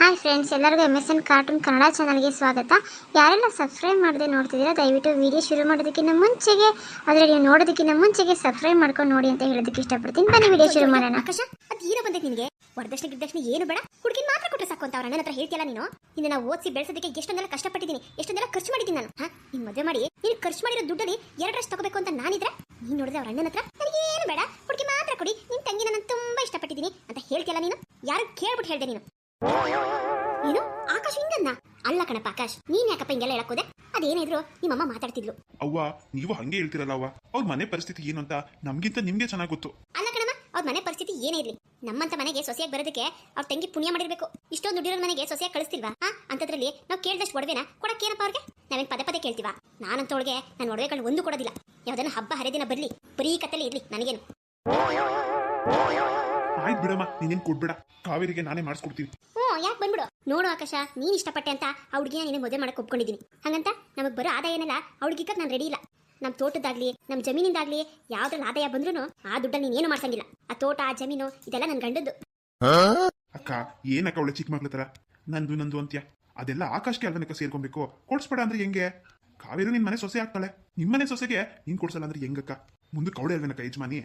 Hi friends ಎಲ್ಲರಿಗೂ M S N cartoon Kannada ಚಾನಲ್ಗೆ ಸ್ವಾಗತ. ಯಾರೆಲ್ಲ ಸಬ್ಸ್ಕ್ರೈಬ್ ಮಾಡದೆ ನೋಡ್ತಿದ್ದೀರಾ, ದಯವಿಟ್ಟು ವಿಡಿಯೋ ಶುರು ಮಾಡೋದಕ್ಕಿಂತ ಮುಂಚೆಗೆ, ಅದರಲ್ಲಿ ನೀವು ನೋಡೋದಕ್ಕಿಂತ ಮುಂಚೆಗೆ ಸಬ್ಸ್ಕ್ರೈಬ್ ಮಾಡ್ಕೊಂಡು ನೋಡಿ ಅಂತ ಹೇಳೋದಕ್ಕೆ ಇಷ್ಟಪಡ್ತೀನಿ. ಬನ್ನಿ ವಿಡಿಯೋ ಶುರು ಮಾಡೋಣ. ಆಕಾಶ ಅದ್ ಏನೋ ಬಂದೈತೆ ನಿನಗೆ. ವರದಕ್ಷಿಣೆ, ಗಿರ್ದಕ್ಷಿಣೆ ಏನು ಬೇಡ. ಹುಡುಗಿ ಮಾತ್ರ ಕೊಟ್ಟರೆ ಸಾಕು ಅಂತ ಅವ್ರ ಅಣ್ಣನ ಹತ್ರ ಹೇಳ್ತಿಯಲ್ಲ ನೀನು? ನಿನ್ನ ನಾವು ಓದಿಸಿ ಬೆಳೆಸೋದಕ್ಕೆ ಎಷ್ಟೊಂದೆಲ್ಲ ಕಷ್ಟಪಟ್ಟಿದ್ದೀನಿ, ಎಷ್ಟೊಂದೆಲ್ಲ ಖರ್ಚು ಮಾಡಿದ್ದೀನಿ ನಾನು. ಹಾ? ನೀನ್ ಮದುವೆ ಮಾಡಿ, ನೀನು ಖರ್ಚು ಮಾಡಿರೋ ದುಡ್ಡಲ್ಲಿ ಎರಡು ಡ್ರೆಸ್ ತಗೋಬೇಕು ಅಂತ ನಾನಿದ್ರೆ, ನೀನು ನೋಡಿದ್ರೆ ಅವ್ರ ಅಣ್ಣನ ಹತ್ರ ನನಗೇನು ಬೇಡ. ಹುಡುಗಿ ಮಾತ್ರ ಕೊಡಿ ನಿನ್ನ ತಂಗಿನ ನಾನು ತುಂಬಾ ಇಷ್ಟಪಟ್ಟಿದ್ದೀನಿ ಅಂತ ಹೇಳ್ತಿಯಲ್ಲ ನೀನು? ಯಾರು ಕೇಳ್ಬಿಟ್ಟು ಹೇಳಿದೆ ನೀನು? ಏನು ಆಕಾಶ ಹಿಂಗನ್ನ ಅಲ್ಲ ಕಣಪ್ಪ ಆಕಾಶ್ ನೀನ್ ಯಾಕಪ್ಪ ಹಿಂಗೆಲ್ಲ ಹೇಳಕ್ಕೋದೆ? ಅದೇನಿದ್ರು ನಿಮ್ಮಮ್ಮ ಮಾತಾಡ್ತಿದ್ಲು. ಅವ್ವ ನೀವು ಹಂಗೆ ಹೇಳ್ತಿರಲ್ಲ ಅವ್ವ. ಅವ್ರ ಮನೆ ಪರಿಸ್ಥಿತಿ ಏನು ಅಂತ ನಮ್ಗಿಂತ ನಿಮ್ಗೆ ಚೆನ್ನಾಗಿ ಗೊತ್ತು. ಅಲ್ಲ ಕಣಮ್ಮ ಅವ್ರ ಮನೆ ಪರಿಸ್ಥಿತಿ ಏನೇ ಇರ್ಲಿ. ನಮ್ಮಂತ ಮನೆಗೆ ಸೊಸೆಯಾಗಿ ಬರೋದಕ್ಕೆ ಅವ್ರ ತಂಗಿ ಪುಣ್ಯ ಮಾಡಿರ್ಬೇಕು. ಇಷ್ಟೊಂದು ದುಡ್ಡಿರೋ ಮನೆಗೆ ಸೊಸೆಯಾಗಿ ಕಳಿಸ್ತಿಲ್ವಾ? ಹಾ ಅಂತದ್ರಲ್ಲಿ ನಾವು ಕೇಳಿದಷ್ಟು ಒಡವೆನ? ಕೊಡಕ್ಕೇನಪ್ಪ ಅವ್ರಿಗೆ? ನಾವೇನ್ ಪದೇ ಪದೇ ಕೇಳ್ತೀವಾ? ನಾನಂತವಳಿಗೆ ನನ್ನ ಒಡವೆಗಳು ಒಂದು ಕೊಡೋದಿಲ್ಲ. ಯಾವ್ದನ್ನ ಹಬ್ಬ ಹರಿದಿನ ಬರ್ಲಿ. ಬರೀ ಕತ್ತಲೆ ಇರ್ಲಿ ನನಗೇನು. ಆಯ್ತು ಬಿಡಮ್ಮ ನೀನೇನು ಕೊಡ್ಬೇಡ. ಕಾವೇರಿಗೆ ನಾನೇ ಮಾಡಿಸ್ಕೊಡ್ತೀನಿ. ಹ್ಞೂ ಯಾಕೆ ಬಂದ್ಬಿಡು? ನೋಡು ಆಕಾಶ ನೀನ್ ಇಷ್ಟಪಟ್ಟೆ ಅಂತ ಆ ಹುಡುಗಿನ ನೀನು ಮದುವೆ ಮಾಡಕ್ಕೆ ಒಪ್ಕೊಂಡಿದ್ದೀನಿ. ಹಂಗಂತ ನಮಗೆ ಬರೋ ಆದಾಯ ಏನಲ್ಲ ಆ ಹುಡುಗಿಗೆ ನಾನು ರೆಡಿ ಇಲ್ಲ. ನಮ್ಮ ತೋಟದಾಗ್ಲಿ ನಮ್ಮ ಜಮೀನಿಂದಾಗ್ಲಿ ಯಾವ್ದ್ರಲ್ಲಿ ಆದಾಯ ಬಂದ್ರೂ ಆ ದುಡ್ಡಲ್ಲಿ ನೀನೇನು ಮಾಡ್ಸಂಗಿಲ್ಲ. ಆ ತೋಟ ಆ ಜಮೀನು ಇದೆಲ್ಲ ನನ್ನ ಗಂಡದ್ದು. ಅಕ್ಕ ಏನಕ್ಕ ಅವಳೆ ಚಿಕ್ಕ ಮಕ್ಳ ತರ ನಂದು ನಂದು ಅಂತ್ಯ. ಅದೆಲ್ಲ ಆಕಾಶಕ್ಕೆ ಅಲ್ವನಕ್ಕ ಸೇರ್ಕೊಬೇಕು? ಕೊಡ್ಸ್ಬೇಡ ಅಂದ್ರೆ ಹೆಂಗೆ? ಕಾವೇರಿ ನಿನ್ ಮನೆ ಸೊಸೆ ಆಗ್ತಾಳೆ. ನಿಮ್ಮನೆ ಸೊಸೆಗೆ ನೀನ್ ಕೊಡ್ಸಲ್ಲ ಅಂದ್ರೆ ಹೆಂಗಕ್ಕ? ಮುಂದೆ ಕೌಡೆ ಅಲ್ವನಕ್ಕ ಯಜಮಾನಿ?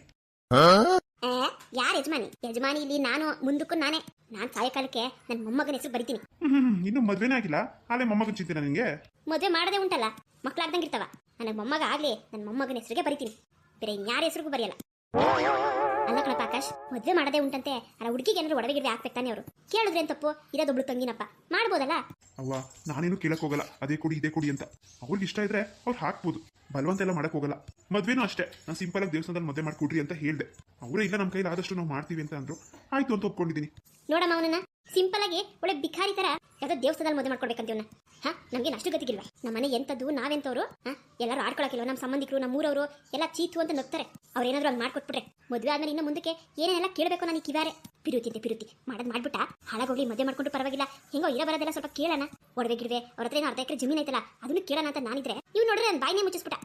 ಯಾರು ಯಜಮಾನಿ? ಯಜಮಾನಿ ಇಲ್ಲಿ ನಾನು ಮುಂದಕ್ಕೂ ನಾನೇ. ನಾನು ಸಾಯಂಕಾಲಕ್ಕೆ ನನ್ನ ಮೊಮ್ಮಗನ ಹೆಸರು ಬರಿತೀನಿ. ಹ್ಮ್ ಇನ್ನು ಮದ್ವೆನೇ ಆಗಿಲ್ಲ. ಆಲೆ ಮೊಮ್ಮಗನ ಚಿಂತೆ ನನಗೆ ಮದುವೆ ಮಾಡದೆ ಉಂಟಲ್ಲ ಮಕ್ಳಾಗ್ದಂಗೆ ಇರ್ತಾವ. ನನಗೆ ಮೊಮ್ಮಗ ಆಗ್ಲಿ ನನ್ನ ಮೊಮ್ಮಗನ ಹೆಸರಿಗೆ ಬರಿತೀನಿ. ಬೇರೆ ಯಾರ್ ಹೆಸರಿಗೂ ಬರೆಯಲ್ಲ. ಅಲ್ಲ ಕಣಪ್ಪ ಆಕಾಶ್ ಮದ್ವೆ ಮಾಡದೆ ಉಂಟಂತೆ. ಅಲ್ಲ ಹುಡುಗಿಗೆ ಏನಾದ್ರು ಒಡವೆ ಗಿಡವೆ ಹಾಕ್ಬೇಕು ತಾನೆ ಅವರು. ಕೇಳಿದ್ರೆ ಏನ್ ತಪ್ಪು? ಇರೋದೊಬ್ಳು ತಂಗಿನಪ್ಪ. ಮಾಡ್ಬೋದಲ್ಲ? ಅವ್ವ ನಾನೇನು ಕೇಳಕ್ ಹೋಗಲ್ಲ. ಅದೇ ಕೊಡಿ ಇದೇ ಕೊಡಿ ಅಂತ. ಅವ್ರಿಗೆ ಇಷ್ಟ ಇದ್ರೆ ಅವ್ರು ಹಾಕ್ಬೋದು. ಬಲವಂತ ಎಲ್ಲ ಮಾಡಕ್ ಹೋಗಲ್ಲ. ಮದ್ವೆನೂ ಅಷ್ಟೇ. ನಾನು ಸಿಂಪಲ್ ಆಗಿ ದೇವಸ್ಥಾನದಲ್ಲಿ ಮದ್ವೆ ಮಾಡ್ಕೊಡ್ರಿ ಅಂತ ಹೇಳ್ದೆ. ಅವರೇ ಇಲ್ಲ ನಮ್ಮ ಕೈಲಿ ಆದಷ್ಟು ನಾವು ಮಾಡ್ತೀವಿ ಅಂತ ಅಂದ್ರು. ಆಯ್ತು ಅಂತ ಒಪ್ಕೊಂಡಿದ್ದೀನಿ ನೋಡಮ್ಮ ಅವನನ್ನ. ಸಿಂಪಲ್ ಆಗಿ ಒಳ್ಳೆ ಬಿಖಾರಿ ತರ ಯಾವ್ದೋ ದೇವಸ್ಥಾನದಲ್ಲಿ ಮದುವೆ ಮಾಡ್ಕೊಡ್ಬೇಕಂತೀವನ್ನ ಹಾ? ನಮ್ಗೆ ಅಷ್ಟು ಗತಿಗಿಲ್ವಾ? ನಮ್ಮ ಮನೆ ಎಂತದ್ದು ನಾವೆಂತವ್ರು? ಹಾ? ಎಲ್ಲರೂ ಆಡ್ಕೊಳಕಿಲ್ಲ ನಮ್ಮ ಸಂಬಂಧಿಕರು ನಮ್ಮ ಊರವರು ಎಲ್ಲ ಚೀತು ಅಂತ ನಗ್ತಾರೆ. ಅವ್ರೇನಾದ್ರೂ ಹಂಗೆ ಮಾಡ್ಕೊಟ್ಬಿಟ್ರೆ. ಮದುವೆ ಆದ್ಮೇಲೆ ಇನ್ನು ಮುಂದಕ್ಕೆ ಏನೇನೆಲ್ಲ ಕೇಳಬೇಕು ನನಗೆ ಕಿವಾರೆ ಪಿರುತಿ ಅಂತ, ಪಿರುತಿ. ಮಾಡೋದು ಮಾಡ್ಬಿಟ್ಟ. ಹಾಳಾಗೋಗ್ಲಿ, ಮದುವೆ ಮಾಡ್ಕೊಂಡು ಪರವಾಗಿಲ್ಲ. ಹೆಂಗೋ ಇರೋ ಬರೋದೆಲ್ಲ ಸ್ವಲ್ಪ ಕೇಳೋಣ. ಒಡವೆ ಗಿಡವೆ, ಅವ್ರ ಹತ್ರ ಏನೋ ಅರ್ಧ ಎಕರೆ ಜಮೀನ್ ಐತಲ್ಲ, ಅದನ್ನು ಕೇಳೋಣ ಅಂತ ನಾನಿದ್ರೆ. ನೀವು ನೋಡ್ರೆ ನನ್ನ ಬಾಯಿನೇ ಮುಚ್ಚಿಸ್ಬಿಟ್ಟ.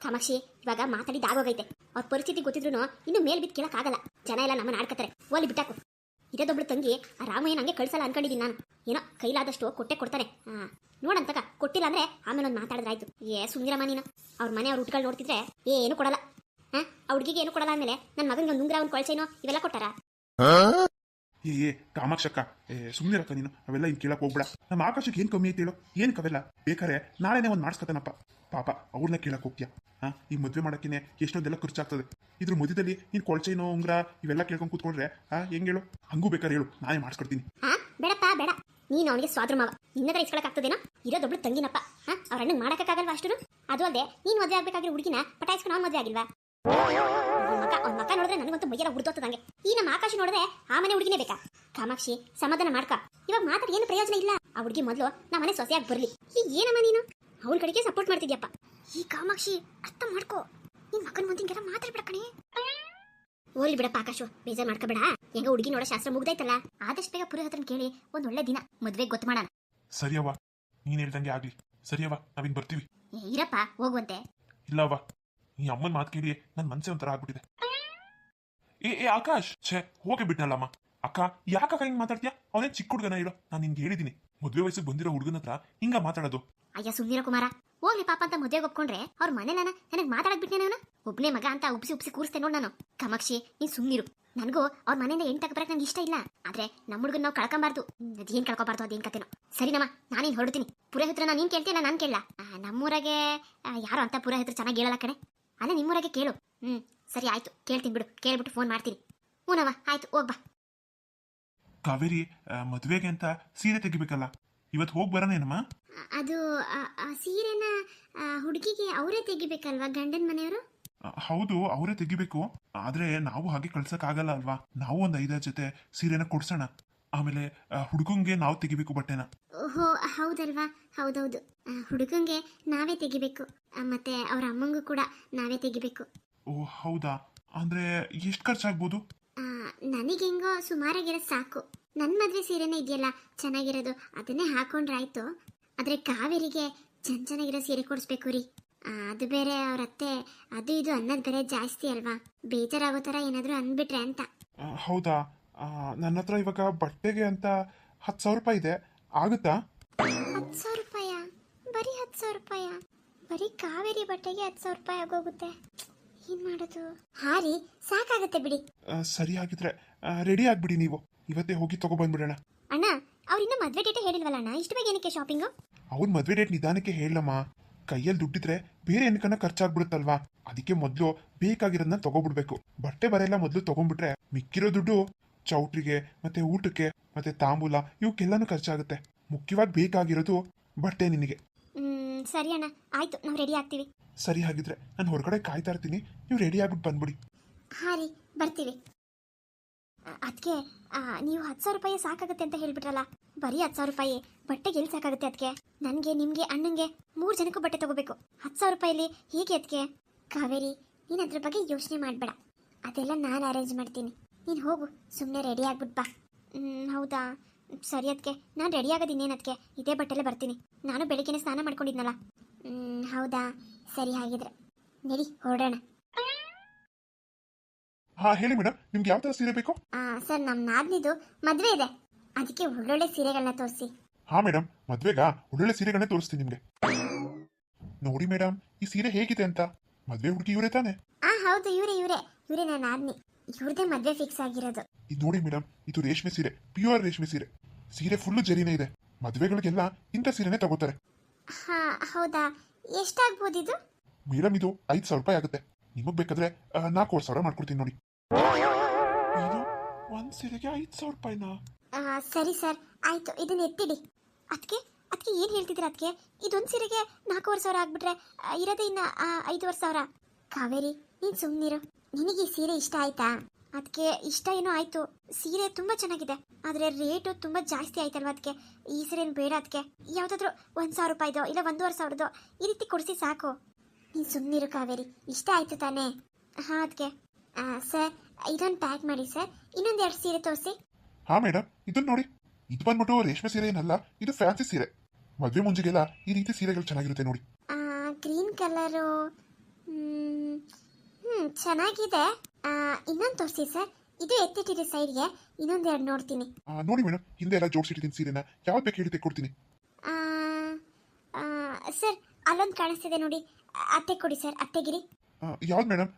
ಕಾಮಾಕ್ಷಿ ಇವಾಗ ಮಾತಾಡಿದಾಗೋಗೈತೆ ಅವ್ರ ಪರಿಸ್ಥಿತಿ ಗೊತ್ತಿದ್ರು ಇನ್ನು ಮೇಲ್ ಬಿದ್ದು ಕೇಳಕ್ಕಾಗಲ್ಲ ಜನ ಎಲ್ಲ ನಮ್ಮನ್ನ ಆಡ್ಕತ್ತಾರೆ. ಓಲಿ ಬಿಟ್ಟಾಕು. ಇರೋದೊಬ್ಳು ತಂಗಿ, ಆ ರಾಮಯ್ಯನ ಹಂಗೆ ಕಳ್ಸಲ್ಲ ಅನ್ಕೊಂಡಿದ್ದೀನಿ ನಾನು. ಏನೋ ಕೈಲಾದಷ್ಟು ಕೊಟ್ಟೆ ಕೊಡ್ತಾನೆ. ಹಾ ನೋಡಂತಕ ಕೊಟ್ಟಿಲ್ಲ ಅಂದ್ರೆ ಆಮೇಲೆ ಒಂದು ಮಾತಾಡಿದ್ರೆ ಆಯ್ತು ಏ ಸುಂದಿರಮ್ಮ ನೀನು. ಅವ್ರ ಮನೆ ಅವ್ರ ಊಟಗಳು ನೋಡ್ತಿದ್ರೆ ಏನು ಕೊಡಲ್ಲ. ಹಾ ಆ ಹುಡುಗಿಗೆ ಏನು ಕೊಡಲ್ಲ ಆಮೇಲೆ ನನ್ನ ಮಗನಿಗೆ ಒಂದು ಉಂಗ್ರ, ಒಂದು ಕೊಳ್ಸೇನೋ ಇವೆಲ್ಲ ಕೊಟ್ಟಾರ? ಏ ಕಾಮಾಕ್ಷಕ್ಕ, ಏ ಸುಮ್ಮನಿರಕ್ಕ ನೀನು. ಅವೆಲ್ಲ ಇನ್ ಕೇಳಕ್ ಹೋಗ್ಬೇಡ. ನಮ್ಮ ಆಕಾಶಕ್ಕೆ ಏನ್ ಕಮ್ಮಿ ಐತಿ ಹೇಳು. ಏನ್ ಕವೆಲ್ಲ? ಬೇಕಾರೆ ನಾಳೆನೇ ಒಂದು ಮಾಡಿಸ್ಕೊತಾನಪ್ಪ. ಪಾಪ ಅವ್ರನ್ನ ಕೇಳಕ್ ಹೋಗ್ತೀಯ? ಆ ಈ ಮದ್ವೆ ಮಾಡೋಕ್ಕೇನೆ ಎಷ್ಟೊಂದೆಲ್ಲ ಖರ್ಚಾಗ್ತದೆ. ಇದ್ರ ಮಧ್ಯದಲ್ಲಿ ನೀನ್ ಕೊಳಚೈನು, ಉಂಗ್ರ, ಇವೆಲ್ಲ ಕೇಳ್ಕೊಂಡ್ ಕೂತ್ಕೊಂಡ್ರೆ ಹಾ ಹೆಂಗ್ ಹೇಳು? ಹಂಗೂ ಬೇಕಾದ್ರೆ ಹೇಳು, ನಾನೇ ಮಾಡಿಸ್ಕೊಡ್ತೀನಿ. ಹಾ, ಬೇಡಪ್ಪ, ಬೇಡ. ನೀನು ಅವನಿಗೆ ಸ್ವಾದ್ರ ಮಾವ. ನಿನ್ನದ್ರ ಇಸ್ಕೊಳಕ್ಕಾಗ್ತದೇನೋ? ಇರೋದೊಬ್ಳು ತಂಗಿನಪ್ಪ. ಹಾ, ಅವ್ರ ಅಣ್ಣ ಮಾಡಕ್ಕಾಗಲ್ವಾ ಅಷ್ಟು ಅದು ಅಲ್ಲದೆ ನೀನು ಮದುವೆ ಆಗ್ಬೇಕಾಗಿರೋ ಹುಡುಗಿನ ಪಟಾಯಿಸ್ಕೊಂಡು ಅವ್ನು ಮದುವೆ ಆಗಿಲ್ವಾ? ಮಕ್ಕ ಮಕ, ಅವ್ನ ಮಕ್ಕ ನೋಡಿದ್ರೆ ನನಗಂತೂ ಮೈಯೆಲ್ಲ ಉಡ್ತೋತದಂಗೆ ಈ ನಮ್ಮ ಆಕಾಶ ನೋಡಿದ್ರೆ ಆ ಮನೆ ಹುಡುಗಿನೇ ಬೇಕಾ? ಕಾಮಾಕ್ಷಿ, ಸಮಾಧಾನ ಮಾಡ್ಕ. ಇವಾಗ ಮಾತಾಡಿ ಏನು ಪ್ರಯೋಜನ ಇಲ್ಲ. ಆ ಹುಡುಗಿ ಮೊದಲು ನಮ್ಮ ಮನೆ ಸೊಸೆಯಾಗಿ ಬರಲಿ. ಈಗ ಏನಮ್ಮ ನೀನು? ಅವಳ ಕಡೆಗೆ ಸಪೋರ್ಟ್ ಮಾಡ್ತಿದ್ಯಪ್ಪ. ಈ ಕಾಮಾಕ್ಷಿ ಅರ್ಥ ಮಾಡ್ಕೋ. ನಿನ್ ಮಗನ ಮುಂದಿನ ಮಾತ್ರ ಬಿಡಕಣೆ ಓಲಿ ಬಿಡಪ್ಪ ಆಕಾಶು ಬೇಜಾರ್ ಮಾಡ್ಕೋಬೇಡ. ಹೆಂಗ ಹುಡುಗಿ ನೋಡೋ ಶಾಸ್ತ್ರ ಮುಗ್ದೈತಲ್ಲ ಆದಷ್ಟು ಬೇಗ ಪುರೋಹಿತರನ್ ಕೇಳಿ ಒಂದ್ ಒಳ್ಳೆ ದಿನ ಮದ್ವೆ ಗೊತ್ತು ಮಾಡೋಣ. ಸರಿಯವ್ವ ನೀನ್ ಹೇಳ್ದಂಗೆ ಆಗ್ಲಿ. ಸರಿಯವ್ವ ನಾವಿನ್ ಬರ್ತೀವಿ. ಏ, ಇರಪ್ಪ ಹೋಗುವಂತೆ. ಇಲ್ಲವ್ವ ನೀ ಅಮ್ಮನ ಮಾತು ಕೇಳಿ ನನ್ ಮನ್ಸೇ ಒಂಥರ ಆಗ್ಬಿಟ್ಟಿದೆ. ಏ ಏ ಆಕಾಶ್ ಛೇ ಹೋಗಿ ಬಿಟ್ನಲ್ಲಮ್ಮ. ಅಕ್ಕ ಯಾಕಕ್ಕ ಹಿಂಗ್ ಮಾತಾಡ್ತೀಯ? ಅವನೇ ಚಿಕ್ಕ ಹುಡುಗನ ಹೇಳು ನಾನು ನಿನ್ಗೆ ಹೇಳಿದೀನಿ. ಮದ್ವೆ ವಯಸ್ಸಿಗೆ ಬಂದಿರೋ ಹುಡುಗನ ಹತ್ರ ಹಿಂಗ ಮಾತಾಡೋದು. ಅಯ್ಯ, ಸುಮ್ನಿರ ಕುಮಾರ. ಹೋಗ್ಲಿ ಪಾಪ ಅಂತ ಮದ್ವೆಗೆ ಒಪ್ಕೊಂಡ್ರೆ ಅವ್ರ ಮನೇಲನ ನನಗೆ ಮಾತಾಡಕ್ ಬಿಟ್ಟೆ ನಾನು ಒಬ್ನೇ ಮಗ ಅಂತ ಉಪ್ಸಿ ಉಪ್ಸಿ ಕೂರಿಸ್ತೇನೆ ನೋಡ್ ನಾನು. ಕಾಮಾಕ್ಷಿ, ನೀನ್ ಸುಮ್ನಿರು. ನನಗೂ ಅವ್ರ ಮನೆಯಿಂದ ಹೆಣ್ ತಗೊಬರಕ್ ನಂಗೆ ಇಷ್ಟ ಇಲ್ಲ. ಆದ್ರೆ ನಮ್ಮ ಹುಡುಗನ ನಾವು ಕಳ್ಕೊಂಬಾರ್ದು. ಅದೇನ್ ಕಳ್ಕೊಬಾರ್ದು ಅದೇನ್ ಕತೆನೋ. ಸರಿನಮ್ಮ, ನಾನೇನ್ ಹೊರಡ್ತೀನಿ. ನಾನು ನೀನ್ ಕೇಳ್ತೀನ ನಾನ್ ಕೇಳಲ್ಲ ನಮ್ಮೂರಾಗೆ ಯಾರು ಅಂತ ಪುರೋಹಿತರು ಚೆನ್ನಾಗಿ ಹೇಳಲ್ಲ ಕಣೆ. ಅಲ್ಲ, ನಿಮ್ಮೂರಾಗೆ ಕೇಳು. ಹ್ಮ್, ಸರಿ, ಆಯ್ತು. ಕೇಳ್ತೀನಿ ಬಿಡು. ಕೇಳ್ಬಿಟ್ಟು ಫೋನ್ ಮಾಡ್ತೀನಿ. ಹ್ಞೂನವ ಆಯ್ತು ಹೋಗ್ಬಾ ಕಾವೇರಿ ಮದುವೆಗೆ ಅಂತ ಸೀರೆ ತೆಗಿಬೇಕಲ್ಲ. ಇವತ್ತು ಹೋಗಿ ಬರೋನೇನಮ್ಮ ಅದು ಸೀರೆನ ಹುಡುಗಿಗೆ ಅವರೇ ತೆಗಿಬೇಕಲ್ವಾ ಗಂಡನ ಮನೆಯವರು? ಹೌದು ಅವರೇ ತೆಗಿಬೇಕು. ಆದ್ರೆ ನಾವು ಹಾಗೆ ಕಳ್ಸಕ್ ಆಗಲ್ಲ ಅಲ್ವಾ? ನಾವು ಒಂದ್ ಐದಾರು ಜೊತೆ ಸೀರೆನ ಕೊಡ್ಸೋಣ. ಆಮೇಲೆ ಆ, ಹುಡುಗಂಗೆ ನಾವು ತೆಗಿಬೇಕು ಬಟ್ಟೆನ. ಓಹೋ ಹೌದಲ್ವಾ? ಹೌದೌದು. ಆ, ಹುಡುಗಂಗೆ ನಾವೇ ತೆಗಿಬೇಕು. ಆ, ಮತ್ತೆ ಅವ್ರ ಅಮ್ಮಂಗೂ ಕೂಡ ನಾವೇ ತೆಗಿಬೇಕು. ಓ ಹೌದಾ? ಅಂದ್ರೆ ಎಷ್ಟು ಖರ್ಚಾಗ್ಬೋದು? ಆ, ನನಗೆಂಗೋ ಸುಮಾರಾಗಿರೋದು ಸಾಕು. ನನ್ನ ಮದುವೆ ಸೀರೆನೇ ಇದೆಯಲ್ಲ ಚೆನ್ನಾಗಿರೋದು ಅದನ್ನೇ ಹಾಕೊಂಡ್ರಾಯ್ತು. ಆದರೆ ಕಾವೇರಿಗೆ ಚೆನ್ನ ಚೆನ್ನಾಗಿರೋ ಸೀರೆ ಕೊಡಿಸ್ಬೇಕು ರೀ. ಅದು ಬೇರೆ ಅವ್ರ ಅತ್ತೆ ಅದು ಇದು ಅನ್ನೋದು ಬೇರೆ ಜಾಸ್ತಿ ಅಲ್ವಾ? ಬೇಜಾರಾಗೋ ಥರ ಏನಾದರೂ ಅಂದ್ಬಿಟ್ರೆ ಅಂತ. ಹೌದಾ? ನನ್ನ ಹತ್ರ ಇವಾಗ ಬಟ್ಟೆಗೆ ಅಂತ ಹತ್ತು ಸಾವಿರ ರೂಪಾಯಿ ಇದೆ. ಆಗುತ್ತಾ? ಹತ್ತು ಸಾವಿರ ರೂಪಾಯ? ಬರೀ ಹತ್ತು ಸಾವಿರ ರೂಪಾಯ? ಬರೀ ಕಾವೇರಿ ಬಟ್ಟೆಗೆ ಹತ್ತು ಸಾವಿರ ರೂಪಾಯಿ ಆಗೋಗುತ್ತೆ. ಏನು ಮಾಡೋದು? ಹಾರಿ ಸಾಕಾಗತ್ತೆ ಬಿಡಿ. ಸರಿ ಆಗಿದ್ರೆ ರೆಡಿ ಆಗ್ಬಿಡಿ ನೀವು. ಇವತ್ತೇ ಹೋಗಿ ತಗೊಬಂದ್ಬಿಡೋಣ ಅಣ್ಣ ಅವ್ರಿಂದ ಮದ್ವೆ ಡೇಟ್ ಹೇಳಿಲ್ವಲ್ಲ ಅಣ್ಣ? ಇಷ್ಟು ಬೇಗ ಏನಕ್ಕೆ ಶಾಪಿಂಗು ಅವ್ನ ಮದ್ವೆ ಡೇಟ್ ನಿಧಾನಕ್ಕೆ ಹೇಳಮ್ಮ. ಕೈಯಲ್ಲಿ ದುಡ್ಡಿದ್ರೆ ಬೇರೆ ಏನಕ್ಕನ್ನ ಖರ್ಚಾಗ್ಬಿಡುತ್ತಲ್ವಾ? ಅದಕ್ಕೆ ಮೊದಲು ಬೇಕಾಗಿರೋದನ್ನ ತಗೋಬಿಡ್ಬೇಕು. ಬಟ್ಟೆ ಬರೆಲ್ಲ ಮೊದಲು ತಗೊಂಡ್ಬಿಟ್ರೆ ಮಿಕ್ಕಿರೋ ದುಡ್ಡು ಚೌಟ್ರಿಗೆ ಮತ್ತೆ ಊಟಕ್ಕೆ ಮತ್ತೆ ತಾಂಬೂಲ ಇವಕ್ಕೆಲ್ಲಾನು ಖರ್ಚಾಗುತ್ತೆ. ಮುಖ್ಯವಾಗಿ ಬೇಕಾಗಿರೋದು ಬಟ್ಟೆ ನಿನಗೆ. ಸರಿ ಅಣ್ಣ. ಆಯ್ತು ನಾವು ರೆಡಿ ಆಗ್ತೀವಿ. ಸರಿ ಹಾಗಿದ್ರೆ ನಾನು ಹೊರಗಡೆ ಕಾಯ್ತಾ ಇರ್ತೀನಿ. ನೀವು ರೆಡಿ ಆಗ್ಬಿಟ್ಟು ಬಂದ್ಬಿಡಿ. ಹಾ ರೀ ಬರ್ತೀವಿ. ಅದಕ್ಕೆ ನೀವು ಹತ್ತು ಸಾವಿರ ರೂಪಾಯಿ ಸಾಕಾಗುತ್ತೆ ಅಂತ ಹೇಳ್ಬಿಟ್ರಲ್ಲ ಬರೀ ಹತ್ತು ಸಾವಿರ ರೂಪಾಯಿ. ಬಟ್ಟೆಗೆ ಎಲ್ಲಿ ಸಾಕಾಗುತ್ತೆ ಅದಕ್ಕೆ ನನಗೆ ನಿಮಗೆ ಅಣ್ಣಂಗೆ ಮೂರು ಜನಕ್ಕೂ ಬಟ್ಟೆ ತಗೋಬೇಕು. ಹತ್ತು ಸಾವಿರ ರೂಪಾಯಿಲಿ ಹೇಗೆ ಅದಕ್ಕೆ ಕಾವೇರಿ ನೀನು ಅದ್ರ ಬಗ್ಗೆ ಯೋಚನೆ ಮಾಡಬೇಡ. ಅದೆಲ್ಲ ನಾನು ಅರೇಂಜ್ ಮಾಡ್ತೀನಿ. ನೀನು ಹೋಗು ಸುಮ್ಮನೆ ರೆಡಿ ಆಗ್ಬಿಟ್ಟು ಬಾ. ಹ್ಮ್, ಹೌದಾ? ಸರಿ ಅದಕ್ಕೆ ನಾನು ರೆಡಿ ಆಗೋದು ಇನ್ನೇನು ಅದಕ್ಕೆ ಇದೇ ಬಟ್ಟೆಲೆ ಬರ್ತೀನಿ. ನಾನು ಬೆಳಿಗ್ಗೆನೆ ಸ್ನಾನ ಮಾಡ್ಕೊಂಡಿದ್ನಲ್ಲ. ಹೌದಾ? ಸರಿ ಹಾಗಿದ್ರೆ. ನಡಿ ಹೊರಡೋಣ. ಹಾ ಹೇಳಿ ಮೇಡಮ್ ನಿಮ್ಗೆ ಯಾವ ತರ ಸೀರೆ ಬೇಕು? ಆ, ಸರ್ ನಮ್ಮ ನಾದ್ನಿದು ಮದುವೆ ಇದೆ. ಅದಕ್ಕೆ ಒಳ್ಳೊಳ್ಳೆ ಸೀರೆಗಳನ್ನ ತೋರಿಸಿ. ಹಾ ಮೇಡಮ್ ಮದ್ವೆಗ? ಒಳ್ಳೊಳ್ಳೆ ಸೀರೆಗಳನ್ನ ತೋರಿಸ್ತೀನಿ ನಿಮ್ಗೆ. ನೋಡಿ ಮೇಡಮ್ ಈ ಸೀರೆ ಹೇಗಿದೆ ಅಂತ. ಮದ್ವೆ ಹುಡುಗಿ ಇವರೇ ತಾನೆ? ಆ ಹೌದು ಇವರೇ ಇವರೇ. ಇವರೇ ನನ್ನ ನಾದ್ನಿ. ಇವ್ರದೇ ಮದುವೆ ಫಿಕ್ಸ್ ಆಗಿರೋದು. ಇದು ನೋಡಿ ಮೇಡಮ್ ಇದು ರೇಷ್ಮೆ ಸೀರೆ ಪ್ಯೂರ್ ರೇಷ್ಮೆ ಸೀರೆ. ಸೀರೆ ಫುಲ್ಲು ಜರಿನೇ ಇದೆ. ಮದುವೆಗಳಿಗೆಲ್ಲ ಇಂಥ ಸೀರೆನೇ ತಗೋತಾರೆ. ಹಾ ಹೌದಾ? ಎಷ್ಟಾಗ್ಬೋದು ಇದು? ಮೇಡಮ್ ಇದು ಐದು ಸಾವಿರ ರೂಪಾಯಿ ಆಗುತ್ತೆ. ನಿಮಗ್ ಬೇಕಾದ್ರೆ ನಾಲ್ಕೂವರೆ ಸಾವಿರ ಮಾಡ್ಕೊಡ್ತೀನಿ ನೋಡಿ. ಏನು ಒಂದ್ ಸೀರೆಗೆ ಐದು ಸಾವಿರ ರೂಪಾಯಿನಾ? ಆ, ಸರಿ ಸರ್ ಆಯ್ತು ಇದನ್ನ ಎತ್ತಿಡಿ. ಅದಕ್ಕೆ ಅದಕ್ಕೆ ಏನು ಹೇಳ್ತಿದ್ದೀರ ಅದಕ್ಕೆ ಇದೊಂದು ಸೀರೆಗೆ ನಾಲ್ಕೂವರೆ ಸಾವಿರ ಆಗ್ಬಿಟ್ರೆ ಆ, ಇರೋದೇ ಇನ್ನ ಆ, ಐದೂವರೆ ಸಾವಿರ. ಕಾವೇರಿ ನೀನ್ ಸುಮ್ಮನಿರು ನಿನಗೆ ಈ ಸೀರೆ ಇಷ್ಟ ಆಯ್ತಾ? ಅದಕ್ಕೆ ಇಷ್ಟ ಏನೋ ಆಯಿತು. ಸೀರೆ ತುಂಬ ಚೆನ್ನಾಗಿದೆ. ಆದರೆ ರೇಟು ತುಂಬ ಜಾಸ್ತಿ ಆಯ್ತಲ್ವಾ ಅದಕ್ಕೆ ಈ ಸೀರೆ ಏನು ಬೇಡ ಅದಕ್ಕೆ ಯಾವುದಾದ್ರೂ ಒಂದು ಸಾವಿರ ರೂಪಾಯಿದೋ ಇಲ್ಲ ಒಂದೂವರೆ ಸಾವಿರದೋ ಈ ರೀತಿ ಕೊಡಿಸಿ ಸಾಕು. ನೀನ್ ಸುಮ್ಮನಿರು ಕಾವೇರಿ. ಇಷ್ಟ ಆಯ್ತು ತಾನೇ? ಹಾಂ ಅದಕ್ಕೆ ಸರ್ ಇದೊಂದು ಪ್ಯಾಕ್ ಮಾಡಿ ಸರ್. ಇನ್ನೊಂದು ಎರಡು ಸೀರೆ ತೋರಿಸಿ. ಹಾ ಮೇಡಮ್ ಇದನ್ನ ನೋಡಿ. ಇದು ಬಂದ್ಬಿಟ್ಟು ರೇಷ್ಮೆ ಸೀರೆ ಏನಲ್ಲ ಇದು ಫ್ಯಾನ್ಸಿ ಸೀರೆ. ಮದ್ವೆ ಮುಂಜಿಗೆಲ್ಲ ಈ ರೀತಿ ಸೀರೆಗಳು ಚೆನ್ನಾಗಿರುತ್ತೆ ನೋಡಿ. ಗ್ರೀನ್ ಕಲರು ಹ್ಞೂ ಚೆನ್ನಾಗಿದೆ. ಇನ್ನೊಂದು ತೋರಿಸಿ ಸರ್. ಇದು ಎತ್ತಿಟ್ಟಿರಿ ಸೈಡ್ಗೆ. ಇನ್ನೊಂದೆರಡು ನೋಡ್ತೀನಿ. ಆ, ನೋಡಿ ಮೇಡಮ್ ಹಿಂದೆ ಎಲ್ಲ ಜೋಡಿಸಿಟ್ಟಿದ್ದೀನಿ ಸೀರೆನ. ಯಾವ್ದು ಬೇಕು ಹೇಳಿ ತೆಕ್ಕೊಡ್ತೀನಿ ಆ, ಆ, ಸರ್ ಅಲ್ಲೊಂದು ಕಾಣಿಸ್ತಿದೆ ನೋಡಿ. ಅ- ಅತ್ತೆ ಕೊಡಿ ಸರ್ ಅತ್ತೆಗಿರಿ. ಯಾವ್ದು ಮೇಡಮ್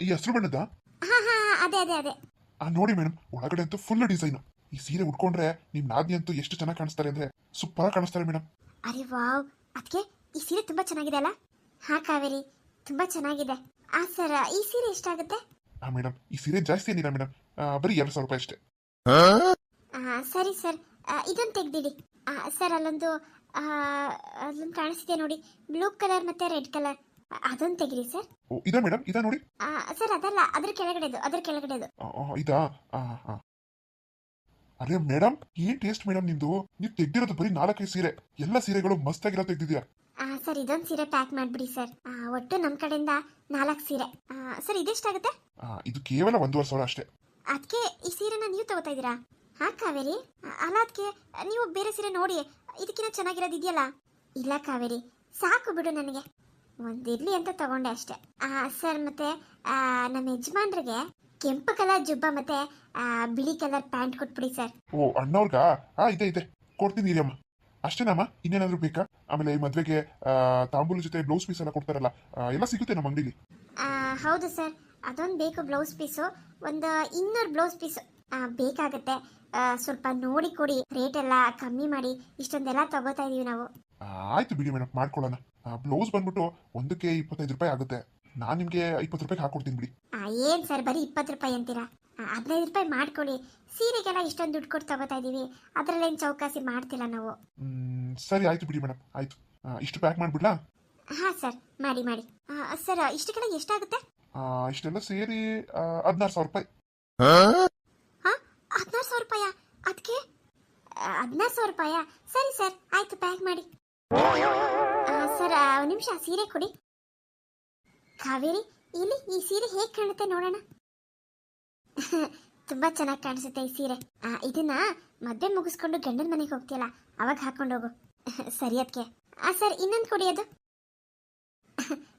ಈ ಹಸಿರು ಬಣ್ಣದ ಹಾಂ ಹಾಂ ಅದೇ ಅದೇ ಅದೇ. ಆ, ನೋಡಿ ಮೇಡಮ್ ಒಳಗಡೆ ಅಂತೂ ಫುಲ್ ಡಿಸೈನ್ ಈ ಸೀರೆ ಉಟ್ಕೊಂಡ್ರೆ ನಿಮ್ ನಾದ್ನಿ ಅಂತೂ ಎಷ್ಟು ಚೆನ್ನಾಗಿ ಕಾಣಿಸ್ತಾರೆ ಅಂದ್ರೆ ಸೂಪರ್ ಕಾಣಿಸ್ತಾರೆ ಮೇಡಮ್ ಅರೆ ವಾವ್ ಅದಕ್ಕೆ ಈ ಸೀರೆ ತುಂಬಾ ಚೆನ್ನಾಗಿದೆ ಅಲ್ಲ? ಹಾ ಕಾವೇರಿ. ತುಂಬ ಚೆನ್ನಾಗಿದೆ. ಆ ಸರ್ ಈ ಸೀರೆ ಎಷ್ಟಾಗುತ್ತೆ? ಆ ಮೇಡಮ್ ಈ ಸೀರೆ ಜಾಸ್ತಿ ಏನಿಲ್ಲ ಮೇಡಮ್ ಬರೀ ಎರಡು ಸಾವಿರ ರೂಪಾಯಿ ಅಷ್ಟೇ. ಆ, ಸರಿ ಸರ್. ಇದೊಂದು ತೆಗ್ದಿಡಿ. ಆ, ಸರ್ ಅಲ್ಲೊಂದು ಆ, ಅಲ್ಲೊಂದು ಕಾಣಿಸ್ತಿದೆ ನೋಡಿ. ಬ್ಲೂ ಕಲರ್ ಮತ್ತೆ ರೆಡ್ ಕಲರ್. ಅದೊಂದು ತೆಗಿರಿ ಸರ್. ಓ ಇದಾ ಮೇಡಮ್ ಇದಾ ನೋಡಿ. ಆ, ಸರ್ ಅದಲ್ಲ ಅದ್ರ ಕೆಳಗಡೆದು ಅದ್ರ ಕೆಳಗಡೆದು. ಆ, ಆ, ಇದಾ? ಆ, ಆ. ಅರೆ ಮೇಡಮ್ ಏನ್ ಟೇಸ್ಟ್ ಮೇಡಮ್ ನಿಮ್ದು? ನೀವು ತೆಗ್ದಿರೋದು ಬರೀ ನಾಲ್ಕೈದು ಸೀರೆ. ಎಲ್ಲ ಸೀರೆಗಳು ಮಸ್ತಾಗಿರೋ ತೆಗ್ದಿದ್ಯಾ ಸರ್ ಇದೊಂದು ಸೀರೆ ಪ್ಯಾಕ್ ಮಾಡಿಬಿಡಿ ಸರ್. ಒಟ್ಟು ನಮ್ಮ ಕಡೆಯಿಂದ ನಾಲ್ಕು ಸೀರೆ. ಸರ್ ಇದೆಷ್ಟಾಗುತ್ತೆ? ಇದು ಕೇವಲ ಒಂದೂವರೆ ಸಾವಿರ ಅಷ್ಟೇ. ಅದಕ್ಕೆ ಈ ಸೀರೆನ ನೀವು ತಗೋತಾ ಇದ್ದೀರಾ? ಹಾ ಕಾವೇರಿ. ಅಲ್ಲ ಅದಕ್ಕೆ ನೀವು ಬೇರೆ ಸೀರೆ ನೋಡಿ ಇದಕ್ಕಿಂತ ಚೆನ್ನಾಗಿರೋದಿದೆಯಲ್ಲ ಇಲ್ಲ ಕಾವೇರಿ. ಸಾಕು ಬಿಡು ನನಗೆ. ಒಂದಿರ್ಲಿ ಅಂತ ತಗೊಂಡೆ ಅಷ್ಟೇ. ಸರ್ ಮತ್ತೆ ನಮ್ಮ ಯಜಮಾನ್ರಿಗೆ ಕೆಂಪು ಕಲರ್ ಜುಬ್ಬ ಮತ್ತೆ ಬಿಳಿ ಕಲರ್ ಪ್ಯಾಂಟ್ ಕೊಟ್ಬಿಡಿ ಸರ್. ಓ ಅಣ್ಣವ್ರಿಗಾ? ಹಾ ಇದೆ ಇದೆ. ಕೊಡ್ತೀನಿ ಅಮ್ಮ ಅಷ್ಟೇನಮ್ಮ? ಇನ್ನೇನಾದ್ರೂ ಬೇಕಾ? ಆಮೇಲೆ ಈ ಮದ್ವೆಗೆ ತಾಂಬೂಲ ಜೊತೆ ಬ್ಲೌಸ್ ಪೀಸ್ ಎಲ್ಲ ಕೊಡ್ತಾರಲ್ಲ ಎಲ್ಲ ಸಿಗುತ್ತೆ ನಮ್ಮ ಅಂಗಡಿಲಿ. ಆ, ಹೌದು ಸರ್. ಅದೊಂದು ಬೇಕು ಬ್ಲೌಸ್ ಪೀಸು ಒಂದು ಇನ್ನೂರು ಬ್ಲೌಸ್ ಪೀಸ್ ಬೇಕಾಗುತ್ತೆ. ಸ್ವಲ್ಪ ನೋಡಿ ಕೊಡಿ. ರೇಟ್ ಎಲ್ಲ ಕಮ್ಮಿ ಮಾಡಿ. ಇಷ್ಟೊಂದೆಲ್ಲ ತಗೋತಾ ಇದೀವಿ ನಾವು. ಆಯ್ತು ಬಿಡಿ ಮೇಡಮ್ ಮಾಡ್ಕೊಳ್ಳೋಣ. ಬ್ಲೌಸ್ ಬಂದ್ಬಿಟ್ಟು ಒಂದಕ್ಕೆ ಇಪ್ಪತ್ತೈದು ರೂಪಾಯಿ ಆಗುತ್ತೆ. ನಾನು ನಿಮಗೆ ಇಪ್ಪತ್ತು ರೂಪಾಯಿಗೆ ಹಾಕೊಡ್ತೀನಿ ಬಿಡಿ. ಏನ್ ಸರ್ ಬರೀ ಇಪ್ಪತ್ತು ರೂಪಾಯಿ ಅಂತೀರಾ? ಹದಿನೈದು ರೂಪಾಯಿ ಮಾಡ್ಕೊಳ್ಳಿ ಸೀರೆಗೆಲ್ಲ ಇಷ್ಟೊಂದು ದುಡ್ಡು ಕೊಟ್ಟು ತಗೋತಾ ಇದೀವಿ. ಅದರಲ್ಲೇನು ಚೌಕಾಸಿ ಮಾಡ್ತಿಲ್ಲ ನಾವು. ಮ್, ಸರಿ ಆಯ್ತು ಬಿಡಿ ಮೇಡಮ್ ಆಯ್ತು. ಆ, ಇಷ್ಟು ಪ್ಯಾಕ್ ಮಾಡ್ಬಿಡ್ಲಾ? ಹಾಂ ಸರ್. ಮಾಡಿ ಮಾಡಿ. ಆ, ಸರ್ ಇಷ್ಟಕ್ಕೆಲ್ಲ ಎಷ್ಟಾಗುತ್ತೆ? ಇಷ್ಟೆಲ್ಲ ಸೇರಿ ಹದಿನಾರು ಸಾವಿರ ರೂಪಾಯಿ. ಹಾಂ ಹದಿನಾರು ಸಾವಿರ ರೂಪಾಯ? ಅದಕ್ಕೆ ಹದಿನಾರು ಸಾವಿರ ರೂಪಾಯಾ? ಸರಿ ಸರ್. ಆಯ್ತು ಪ್ಯಾಕ್ ಮಾಡಿ. ಆ, ಸರ್ ಆ, ಒಂದ್ ನಿಮಿಷ ಸೀರೆ ಕೊಡಿ. ಕಾವೇರಿ ಇಲ್ಲಿ ಈ ಸೀರೆ ಹೇಗೆ ಕಾಣುತ್ತೆ ನೋಡೋಣ. ತುಂಬಾ ಚೆನ್ನಾಗಿ ಕಾಣಿಸುತ್ತೆ ಈ ಸೀರೆ. ಆ, ಇದನ್ನ ಮದ್ವೆ ಮುಗಿಸ್ಕೊಂಡು ಗಂಡನ ಮನೆಗೆ ಹೋಗ್ತೀಯಲ್ಲ ಅವಾಗ ಹಾಕೊಂಡು ಹೋಗು. ಸರಿ ಅದಕ್ಕೆ ಆ ಸರ್ ಇನ್ನೊಂದು ಕೊಡಿ ಅದು.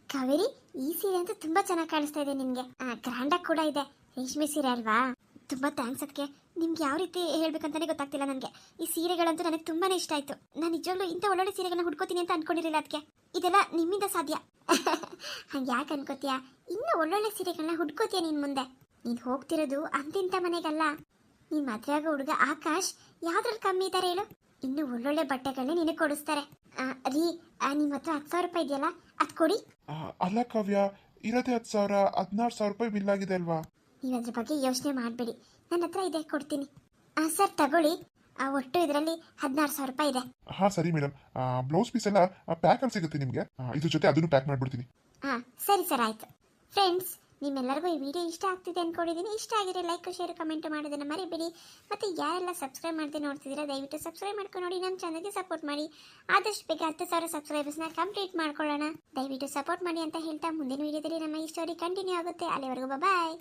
ಕಾವೇರಿ ಈ ಸೀರೆ ಅಂತೂ ತುಂಬಾ ಚೆನ್ನಾಗಿ ಕಾಣಿಸ್ತಾ ಇದೆ ನಿಮ್ಗೆ ಗ್ರ್ಯಾಂಡಾಗಿ ಕೂಡ ಇದೆ. ರೇಷ್ಮೆ ಸೀರೆ ಅಲ್ವಾ? ತುಂಬಾ ಥ್ಯಾಂಕ್ಸ್ ಅದಕ್ಕೆ ನಿಮ್ಗೆ ಯಾವ ರೀತಿ ಹೇಳ್ಬೇಕಂತಾನೆ ಗೊತ್ತಾಗ್ತಿಲ್ಲ ನನಗೆ. ಈ ಸೀರೆಗಳಂತೂ ನನಗೆ ತುಂಬಾನೇ ಇಷ್ಟ ಆಯ್ತು. ನಾನು ನಿಜವಾಗ್ಲೂ ಇಂಥ ಒಳ್ಳೊಳ್ಳೆ ಸೀರೆಗಳನ್ನ ಹುಡ್ಕೋತೀನಿ ಅಂತ ಅನ್ಕೊಂಡಿರಲಿಲ್ಲ ಅದಕ್ಕೆ ಇದೆಲ್ಲ ನಿಮ್ಮಿಂದ ಸಾಧ್ಯ. ಹಂಗೆ ಯಾಕೆ ಅನ್ಕೋತೀಯ? ಇನ್ನೂ ಒಳ್ಳೊಳ್ಳೆ ಸೀರೆಗಳನ್ನ ಹುಡ್ಕೋತೀಯ ನೀನ್ ಮುಂದೆ? ನೀನು ಹೋಗ್ತಿರೋದು ಅಂತಿಂತ ಮನೆಗಲ್ಲ. ನೀನ್ ಮದುವೆ ಆಗೋ ಹುಡುಗ ಆಕಾಶ್ ಯಾವ್ದ್ರಲ್ಲಿ ಕಮ್ಮಿ ಇದ್ದಾರೆ ಹೇಳು? ಇನ್ನು ಒಳ್ಳೊಳ್ಳೆ ಬಟ್ಟೆಗಳನ್ನ ನಿನಗೆ ಕೊಡಿಸ್ತಾರೆ. ಆ, ರೀ ಆ, ನಿಮ್ಮ ಹತ್ರ ಹತ್ತು ಸಾವಿರ ರೂಪಾಯಿ ಇದೆಯಲ್ಲ ಅದ್ ಕೊಡಿ. ಆ, ಅಲ್ಲ ಕಾವ್ಯ ಇರೋದೇ ಹತ್ತು ಸಾವಿರ ಹದಿನಾರು ಸಾವಿರ ರೂಪಾಯಿ ಬಿಲ್ ಆಗಿದೆ ಅಲ್ವಾ? ನೀವು ಅದ್ರ ಬಗ್ಗೆ ಯೋಚನೆ ಮಾಡಬೇಡಿ. ನನ್ನ ಹತ್ರ ಇದೆ ಕೊಡ್ತೀನಿ. ಆ, ಸರ್ ತಗೊಳ್ಳಿ. ಆ, ಒಟ್ಟು ಇದರಲ್ಲಿ ಹದಿನಾರು ಸಾವಿರ ರೂಪಾಯಿ ಇದೆ. ಹಾ ಸರಿ ಮೇಡಮ್ ಬ್ಲೌಸ್ ಪೀಸ್ ಎಲ್ಲ ಪ್ಯಾಕ್ ಅಲ್ಲಿ ಸಿಗುತ್ತೆ ನಿಮಗೆ. ಇದ್ರ ಜೊತೆ ಅದನ್ನು ಪ್ಯಾಕ್ ಮಾಡ್ಬಿಡ್ತೀನಿ. ಹಾಂ ಸರಿ ಸರ್ ಆಯ್ತು. ಫ್ರೆಂಡ್ಸ್ ನಿಮ್ಮೆಲ್ಲರಿಗೂ ಈ ವಿಡಿಯೋ ಇಷ್ಟ ಆಗ್ತಿದೆ ಅಂದ್ಕೊಂಡಿದ್ದೀನಿ ಇಷ್ಟ ಆಗಿದ್ರೆ ಲೈಕ್ ಶೇರ್ ಕಮೆಂಟ್ ಮಾಡೋದನ್ನು ಮರಿಬೇಡಿ. ಮತ್ತು ಯಾರೆಲ್ಲ ಸಬ್ಸ್ಕ್ರೈಬ್ ಮಾಡದೆ ನೋಡ್ತಿದ್ದೀರಾ, ದಯವಿಟ್ಟು ಸಬ್ಸ್ಕ್ರೈಬ್ ಮಾಡ್ಕೊಂಡು ನೋಡಿ ನಮ್ಮ ಚಾನಲ್ಗೆ ಸಪೋರ್ಟ್ ಮಾಡಿ. ಆದಷ್ಟು ಬೇಗ ಹತ್ತು ಸಾವಿರ ಸಬ್ಸ್ಕ್ರೈಬರ್ಸ್ನ ಕಂಪ್ಲೀಟ್ ಮಾಡ್ಕೊಳ್ಳೋಣ. ದಯವಿಟ್ಟು ಸಪೋರ್ಟ್ ಮಾಡಿ ಅಂತ ಹೇಳ್ತಾ ಮುಂದಿನ ವಿಡಿಯೋದಲ್ಲಿ ನಮ್ಮ ಈ ಸ್ಟೋರಿ ಕಂಟಿನ್ಯೂ ಆಗುತ್ತೆ. ಅಲ್ಲಿವರೆಗೂ ಬಾಯ್